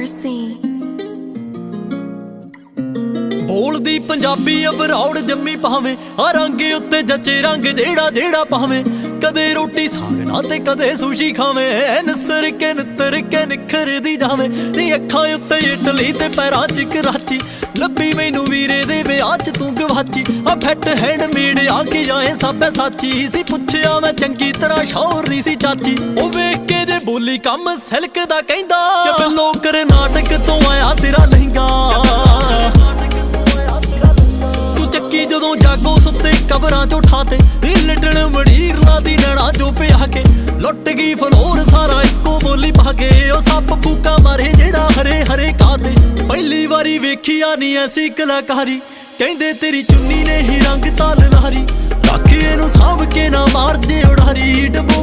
mercy. ਬੋਲਦੀ ਪੰਜਾਬੀ ਅਬਰੌੜ ਜੰਮੀ ਪਾਵੇਂ ਆ ਰੰਗ ਉੱਤੇ ਜੱਚੇ ਰੰਗ ਜਿਹੜਾ ਜਿਹੜਾ ਪਾਵੇਂ ਕਦੇ ਰੋਟੀ ਸਾਗਣਾ ਤੇ ਕਦੇ ਸੁਸ਼ੀ ਖਾਵੇਂ, ਨਸਰ ਕੇ ਨਤਰ ਕੇ ਨਿਖਰਦੀ ਜਾਵੇਂ ਨੀ ਅੱਖਾਂ ਉੱਤੇ ਇਟਲੀ ਤੇ ਪੈਰਾਂ 'ਚ ਕਰਾਚੀ ਲੱਭੀ ਮੈਨੂੰ ਵੀਰੇ ਦੇ ਵਿਆਹ 'ਚ ਤੂੰ ਗਵਾਚੀ। ਆ ਫੈਟ ਹੈਂਡ ਮੇਡ ਆ ਕੇ ਜਾਏ ਸਾਬੇ ਸਾਚੀ। ਸੀ ਪੁੱਛਿਆ ਮੈਂ ਚੰਗੀ ਤਰ੍ਹਾਂ ਸ਼ੌਰ ਨਹੀਂ ਸੀ ਚਾਚੀ। ਉਹ ਵੇਖ ਕੇ ਜੇ ਬੋਲੀ ਕੰਮ ਸਿਲਕ ਦਾ ਕਹਿੰਦਾ ਕਿ ਬਿੱਲੋ ਕਰੇ ਨਾਟਕ ਤੋਂ ਆਇਆ ਤੇਰਾ ਲਹਿੰਗਾ। ਤੂੰ ਚੱਕੀ ਜਦੋਂ ਜਾਗੋ ਸੁੱਤੇ ਕਬਰਾਂ ਚੋਂ ਠਾਤੇ। ਨੀ ਲਟਣ ਮੜੀਰ ਲਾਦੀ ਨਣਾ ਚੋਂ ਪਿਆ ਕੇ। ਲੁੱਟ ਗਈ ਫਲੋਰ ਸਾਰਾ ਇੱਕੋ ਬੋਲੀ ਪਾ ਕੇ। ਵਾਰੀ ਵੇਖਿਆ ਨਹੀਂ ਐਸੀ ਕਲਾਕਾਰੀ। ਕਹਿੰਦੇ ਤੇਰੀ ਚੁੰਨੀ ਨੇ ਹੀ ਰੰਗ ਤਲ ਲਹਰੀ। ਰੱਖ ਇਹਨੂੰ ਸਾਂਭ ਕੇ ਨਾ ਮਾਰ ਦੇ ਉਡਾਰੀ ਡਬੋ